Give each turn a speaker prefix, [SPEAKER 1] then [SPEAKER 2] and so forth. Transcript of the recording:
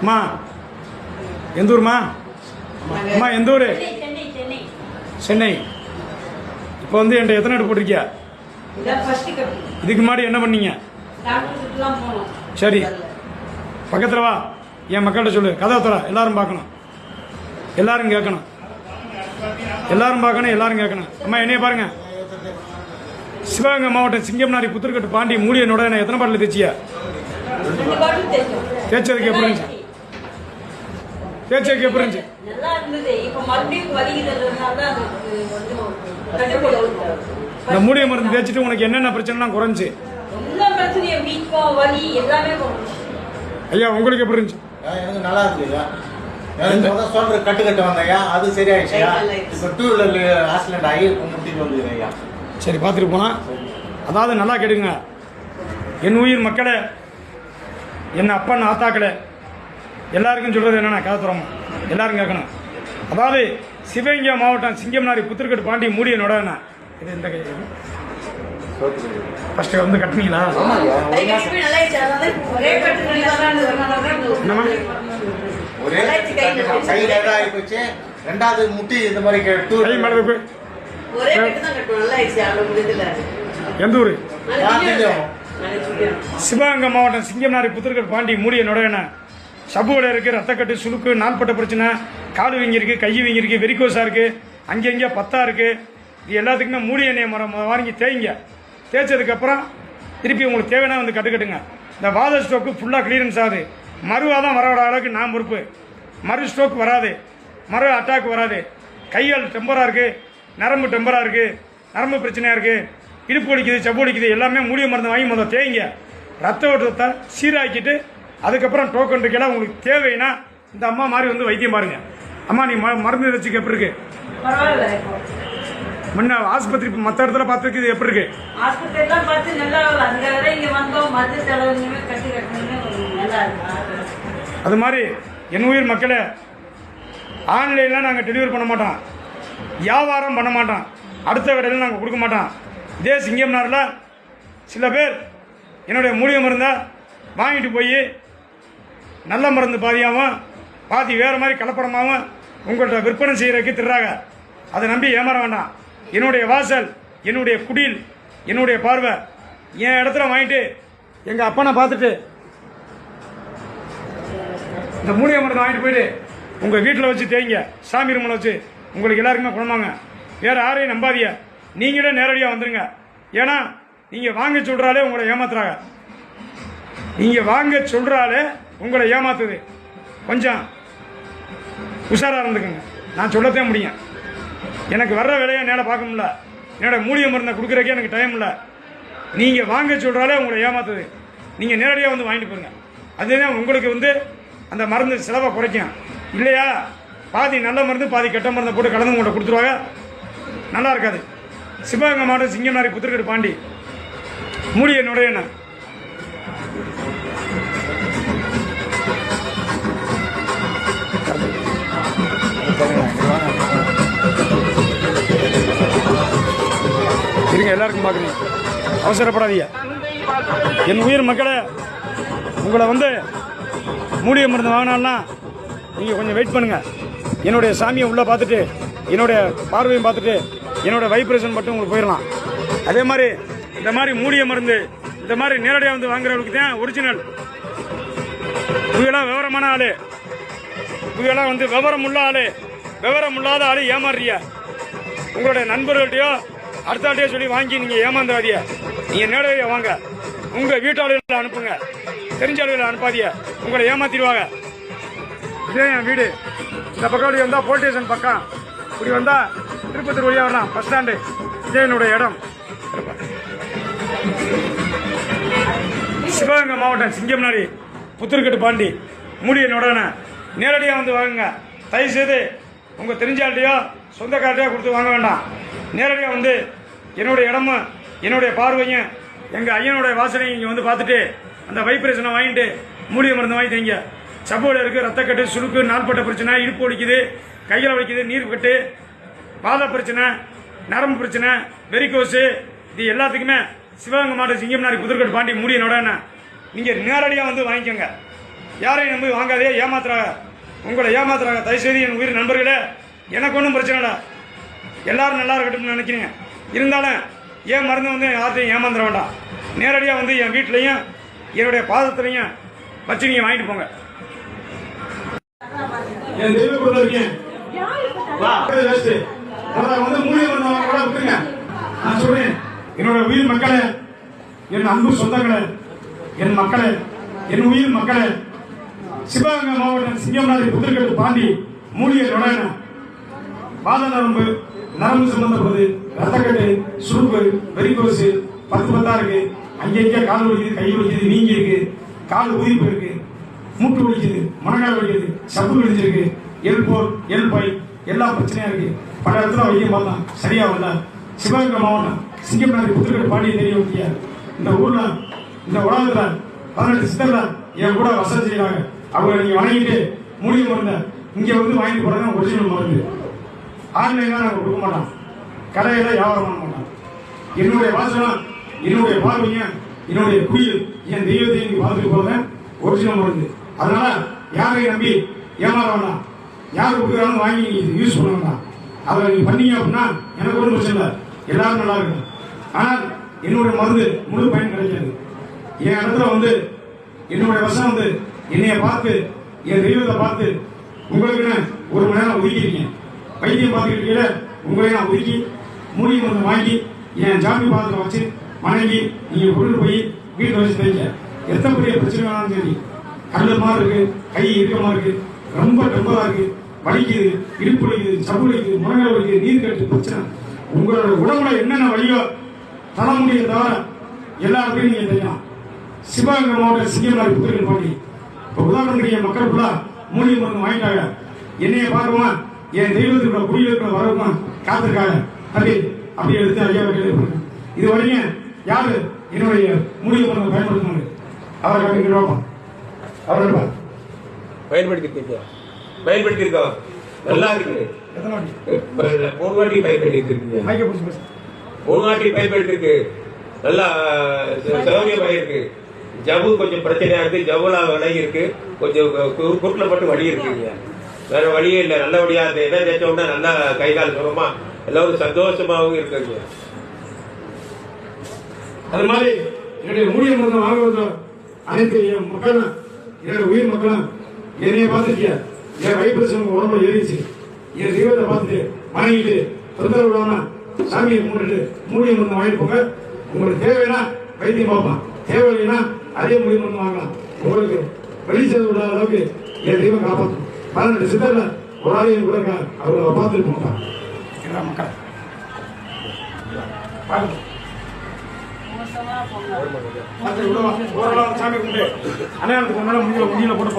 [SPEAKER 1] அம்மா எந்த ஊர்மா அம்மா எந்த ஊர்?
[SPEAKER 2] சென்னை
[SPEAKER 1] இப்போ வந்து என்கிட்ட எத்தனை எடுத்து போட்டிருக்கியா? இதுக்கு முன்னாடி என்ன பண்ணீங்க? சரி. பக்கத்தில் வா. என் மக்கள்கிட்ட சொல்லு. கதை தர எல்லாரும் பார்க்கணும். எல்லாரும் கேட்கணும். எல்லாரும் பார்க்கணும் எல்லாரும் கேட்கணும். அம்மா என்னைய பாருங்க. சிவகங்கை மாவட்டம் சிங்கம்னாரி புத்திரக்கட்டு பாண்டி மூலியனோட நான் எத்தனை பாட்டில்
[SPEAKER 2] தேய்ச்சோம்.
[SPEAKER 1] தேய்ச்சதுக்கு எப்படி இருந்துச்சு தேய்ச்சதுக்கு எப்படி இருந்துச்சு
[SPEAKER 2] நல்லா இருந்தது. இப்போ மறுபடியும் வலிக்கிறதுனால
[SPEAKER 1] இந்த மூலிகை மருந்து தேய்ச்சிட்டு உனக்கு என்னென்ன பிரச்சனைலாம் குறைஞ்சி?
[SPEAKER 2] எல்லா பிரச்சனையும் வீக்கம் வலி எல்லாமே
[SPEAKER 1] ஐயா உங்களுக்கு எப்படி இருந்துச்சு?
[SPEAKER 3] எனக்கு நல்லா முதல் சொல்ற கட்டு கட்டு வந்தையா அது சரியாயிடுச்சுயா இப்போ டூ வீலர் ஆக்சிடென்ட் ஆகி முட்டிட்டு வந்துருக்கேன்
[SPEAKER 1] சரி பார்த்துட்டு போனா. அதாவது நல்லா கேடுங்க என் உயிர் மக்களே என் அப்பன் ஆத்தாக்களே எல்லாருக்கும் சொல்றது என்னன்னா காத்துறோம் எல்லாரும் கேட்கணும். அதாவது சிவகங்கை மாவட்டம் சிங்கம்னாரி புத்திரக்கட்டு பாண்டி மூடியனோட இது இந்த கை ஃபர்ஸ்ட் வந்து கட்டினீங்களா?
[SPEAKER 2] ஒரே கட்டு நல்லா தான்
[SPEAKER 1] என்னம்மா?
[SPEAKER 3] ஒரே கை போச்சு ரெண்டாவது முட்டி இந்த மாதிரி கே-
[SPEAKER 1] மேலே போய். எந்த ஊர்? சிவகங்கை மாவட்டம் சிங்கம்னாரி புத்திரக்கட்டு பாண்டி மூடியனோட என்ன? சபுவில் இருக்கு ரத்தக்கட்டு சுழுக்கு நாள்பட்ட பிரச்சனை கால் வீங்கிருக்கு கை வீங்கிருக்கு வெரிகோஸா இருக்கு அங்கங்கே பத்தா இருக்கு. இது எல்லாத்துக்குமே மூலி எண்ணெய் மரம் வாங்கி தேய்ங்க. தேய்ச்சதுக்கப்புறம் திருப்பி உங்களுக்கு தேவையான வந்து கட்டுக்கட்டுங்க இந்த வாத ஸ்டோக்கு ஃபுல்லாக கிளியரன்ஸ் ஆகுது. மறுவாதம் வரவிட அளவுக்கு நான் பொறுப்பு. மறு ஸ்ட்ரோக் வராது. மறு அட்டாக் வராது. கைகள் டெம்பராக இருக்குது நரம்பு டெம்பராக இருக்குது நரம்பு பிரச்சனையாக இருக்குது இடுப்பு வலிக்குது செப்பு வலிக்குது எல்லாமே மூலிகை மருந்து வாங்கி முதல்ல தேய்ங்க. ரத்த ஓட்டத்தை சீராக்கிட்டு அதுக்கப்புறம் டோக்கன் இருக்கையில உங்களுக்கு தேவைன்னா இந்த அம்மா மாதிரி வந்து வைத்தியம் பாருங்க. அம்மா நீ மருந்து வச்சுக்க எப்படி இருக்கு? முன்ன ஆஸ்பத்திரி மற்ற இடத்துல பார்த்துருக்கு இது எப்படி இருக்கு? அது மாதிரி என் உயிர் மக்களே ஆன்லைனில் நாங்கள் டெலிவரி பண்ண மாட்டோம். வியாபாரம் பண்ண மாட்டோம். அடுத்த கடையில் நாங்கள் கொடுக்க மாட்டோம். இதே சிங்கம்னாரில் சில பேர் என்னுடைய மூலிகை மருந்தை வாங்கிட்டு போய் நல்ல மருந்து பாதியாகவும் பாதி வேறு மாதிரி கலப்படமாகவும் உங்கள்கிட்ட விற்பனை செய்கிறதுக்கு திருறாங்க அதை நம்பி ஏமாற வேண்டாம். என்னுடைய வாசல் என்னுடைய குடில் என்னுடைய பார்வை என் இடத்துல வாங்கிட்டு எங்கள் அப்பனை பார்த்துட்டு இந்த மூலிகை மருந்து வாங்கிட்டு போயிட்டு உங்கள் வீட்டில் வச்சு தேய்ங்க. சாமி ரூமில் வச்சு உங்களுக்கு எல்லாருக்குமே குணமாங்க. வேறு யாரையும் நம்பாதிய நீங்களே நேரடியாக வந்துடுங்க ஏன்னா நீங்கள் வாங்க சொல்கிறாலே உங்களை ஏமாத்துறாங்க. நீங்கள் வாங்க சொல்கிறாலே உங்களை ஏமாத்துது. கொஞ்சம் உஷாராக இருந்துக்குங்க. நான் சொல்லத்தே முடியும். எனக்கு வர்ற வேலையை என்னால் பார்க்க முடியல. என்னோட மூலிகை மருந்தை கொடுக்குறக்கே எனக்கு டைம் இல்லை. நீங்கள் வாங்க சொல்கிறாலே உங்களை ஏமாத்துது. நீங்கள் நேரடியாக வந்து வாங்கிட்டு போங்க. அதுதான் உங்களுக்கு வந்து அந்த மருந்து செலவை குறைக்கும். இல்லையா? பாதி நல்ல மருந்து பாதி கெட்ட மருந்தை போட்டு கலந்து உங்கள்கிட்ட கொடுத்துருவாங்க. நல்லா இருக்காது. சிவகங்கை மாவட்டம் சிங்கநாரி புத்திரக்கடு பாண்டி. மூலிகை என்னுடைய என்ன எல்லாருக்கும் பார்க்குறீங்க. அவசரப்படாதீங்க. என் உயிர் மக்களே உங்களை வந்து மூலிகை மருந்து வாங்கினால்னா நீங்கள் கொஞ்சம் வெயிட் பண்ணுங்கள் என்னுடைய சாமியை உள்ளே பார்த்துட்டு என்னுடைய பார்வையும் பார்த்துட்டு என்னோட வைப்ரேஷன் மட்டும் உங்களுக்கு போயிடலாம். அதே மாதிரி இந்த மாதிரி மூலிகை மருந்து இந்த மாதிரி நேரடியாக வந்து வாங்குறவங்களுக்கு தான் ஒரிஜினல் இவங்கெல்லாம் விவரமான ஆள். இவங்கெல்லாம் வந்து விவரம் உள்ள ஆளு. விவரம் இல்லாத ஆள் ஏமாறுறிய உங்களுடைய நண்பர்கள்ட்டையோ அடுத்தாட்டையோ சொல்லி வாங்கி நீங்கள் ஏமாந்துடாதிய நீங்கள் நேரடியாக வாங்க. உங்கள் வீட்டாளர்களை அனுப்புங்க. தெரிஞ்ச ஆளுகளை அனுப்பாதீங்க. உங்களை ஏமாத்திடுவாங்க. இதே என் வீடு. இந்த பக்கம் இப்படி வந்தால் போலீஸ் ஸ்டேஷன் பக்கம். இப்படி வந்தால் திருப்பத்தூர் வழியாக வரலாம் பஸ் ஸ்டாண்டு இதே என்னுடைய இடம். சிவகங்கை மாவட்டம் சிங்கம்னாடி புத்தூர்கட்டு பாண்டி. மூலிகை உடனே நேரடியாக வந்து வாங்குங்க. தயவு செய்து உங்கள் தெரிஞ்சால்ட்டையோ சொந்தக்கார்ட்டையோ கொடுத்து வாங்க வேண்டாம். நேரடியாக வந்து என்னுடைய இடமும் என்னுடைய பார்வையும் எங்கள் ஐயனுடைய வாசனையும் இங்கே வந்து பார்த்துட்டு அந்த வைப்ரேஷனை வாங்கிட்டு மூலிகை மருந்து வாங்கி தைங்க சப்போடு இருக்குது ரத்தக்கட்டு சுருக்கு நாள்பட்ட பிரச்சனை இடுப்பு ஒழிக்குது கையில் வலிக்குது நீர் கட்டு பாத பிரச்சனை நரம்பு பிரச்சனை வெறிக்கோசு இது எல்லாத்துக்குமே சிவகங்கை மாவட்டம் சிங்கம்னாரி புதுர்கட்டு பாண்டி மூடியனோட நீங்கள் நேரடியாக வந்து வாங்கிக்கோங்க. யாரையும் நம்பி வாங்காதே ஏமாத்துறாங்க. உங்களை ஏமாத்துறாங்க. தயவுசெய்து என் உயிர் நண்பர்களே எனக்கு ஒன்றும் பிரச்சனை இல்லை. எல்லாரும் நல்லா இருக்கட்டும்னு நினைக்கிறீங்க. இருந்தாலும் ஏன் மருந்து வந்து யார்ட்டையும் ஏமாந்துட வேண்டாம். நேரடியாக வந்து என் வீட்லேயும் என்னுடைய பாதத்துலையும் வச்சு நீங்கள் வாங்கிட்டு போங்க. என் இருக்கேன் வந்து மூலிகை மருந்து கூட விட்டுருங்க நான் என்னோட உயிர் மக்களே என் அன்பு சொந்தங்களே என் மக்களே என் உயிர் மக்களே சிவகங்கை மாவட்டம் சிங்கம்நாதி புத்திரக்கட்டு பாண்டி மூலிகை நுழையின பாத நரம்பு நரம்பு சம்பந்தப்பட்டது. ரத்தக்கட்டு சுருப்பு வெறிக்கோசு பத்து பத்தா இருக்கு. அங்கங்க கால் வலிக்குது கை வலிக்குது நீங்கி இருக்கு. கால் உதிப்பு இருக்கு மூட்டு வலிக்குது முனங்கால் வலிக்குது சப்பு வலிச்சிருக்கு எல் போர் எல் பை எல்லா பிரச்சனையும் இருக்கு. பல இடத்துல வைத்தியம் பார்த்தோம் சரியா வரல சிவகங்கை மாவட்டம் சிங்கம்நாதி புத்திரக்கட்டு பாண்டிய தெரியும் இந்த ஊர்ல இந்த உலகத்துல பதினெட்டு சித்தர்ல என் கூட வசதி செய்யறாங்க அவங்க நீங்க வாங்கிட்டு மூலிகை மருந்த இங்க வந்து வாங்கிட்டு போறாங்க ஒரிஜினல் மருந்து. ஆன்லைன் நாங்கள் கொடுக்க மாட்டோம். கடையில வியாபாரம் பண்ண மாட்டோம் என்னுடைய வாசனம் என்னுடைய பார்வைங்க என்னுடைய குயில் என் தெய்வத்தை இங்க பார்த்துட்டு போறேன் ஒரிஜினல் மருந்து அதனால யாரையும் நம்பி ஏமாற வேண்டாம் யார் கொடுக்குறாலும் வாங்கி யூஸ் பண்ண வேண்டாம் அதை நீங்க பண்ணீங்க அப்படின்னா எனக்கு ஒன்றும் பிரச்சனை இல்லை. எல்லாரும் நல்லா இருக்கும் ஆனால் என்னுடைய மருந்து முழு பயன் கிடைக்காது என் இடத்துல வந்து என்னுடைய வசம் வந்து என்னைய பார்த்து என் தெய்வத்தை பார்த்து உங்களுக்கு ஒரு மணி நேரம் ஒதுக்கிருக்கீங்க வைத்தியம் பார்த்துக்கிட்டீங்க உங்களை நான் ஒதுக்கி மூலிகை மருந்து வாங்கி என் ஜாமி பாத்திரம் வச்சு வணங்கி நீங்கள் கொண்டு போய் வீட்டில் வச்சு தைங்க எத்தனை பெரிய பிரச்சனை வேணாலும் சரி கல்லமாக இருக்குது இருக்கு கை இறுக்கமாக இருக்கு ரொம்ப டம்பலாக இருக்கு வலிக்குது இடுப்பு வலிக்குது சப்பு வலிக்குது முழங்கால் வலிக்குது நீர் கட்டு பிரச்சனை. உங்களோட உடம்புல என்னென்ன வழியோ தலைமுடியை தவிர எல்லாருக்கும் நீங்கள் தெரியும் சிவகங்கை மாவட்ட சிங்கமாரி புத்தகங்கள் பாண்டி இப்போ உதாரணத்துக்கு என் மக்கள் ஃபுல்லாக மூலிகை மருந்து வாங்கிட்டாங்க. என்னைய பார்க்குமா என் தெய்வத்துக்குள்ள குடியிருக்கிற வரவுமா காத்திருக்காங்க. அப்படி அப்படி எடுத்து ஐயா கேள்விப்படுங்க இது வரைக்கும் யாரு? என்னுடைய மூலிகை மருந்து பயன்படுத்தினாங்க அவரை காட்டுங்க அவரை
[SPEAKER 4] பயன்படுத்திருக்கீங்க. பயன்படுத்தியிருக்கோம் நல்லா இருக்கு.
[SPEAKER 1] எத்தனை வாட்டி?
[SPEAKER 4] பயன்படுத்திருக்கீங்க. மூணு வாட்டி பயன்படுத்திருக்கு. நல்லா சௌகரியமாக இருக்கு. ஜவ்வு கொஞ்சம் பிரச்சனையா இருக்கு. ஜவ்வுல விலகி இருக்கு. கொஞ்சம் குறுக்குல மட்டும் வலி இருக்குங்க. வேற வழியே இல்லை. நல்லபடியா அந்த என்ன தேய்ச்சோம்னா நல்லா கை கால் சுகமா எல்லாரும் சந்தோஷமாகவும் இருக்குங்க
[SPEAKER 1] அது மாதிரி என்னுடைய மூலிகை மருந்து வாங்குவது அனைத்து என் மக்களும் என்னுடைய உயிர் மக்களும் என்னைய பார்த்துட்டியா என் வைப்ரேஷன் உடம்புல ஏறிச்சு என் தெய்வத்தை பார்த்துட்டு வணங்கிட்டு தொந்தரவு விடாம சாமியை மூடிட்டு மூலிகை மருந்து வாங்கிட்டு போங்க. உங்களுக்கு தேவைன்னா வைத்தியம் பார்ப்பான் தேவையில்லைன்னா அதே மூலிகை மருந்து வாங்கலாம். உங்களுக்கு வெளி விடாத அளவுக்கு என் தெய்வம் காப்பாற்றும் பதினெட்டு சித்தரில் ஒரு ஆலயம் கூட இருக்கா? பார்த்துட்டு போங்க எல்லா மக்கள். ஓரளவு சாமி கும்பிட்டு முடியல முடியல போட்டு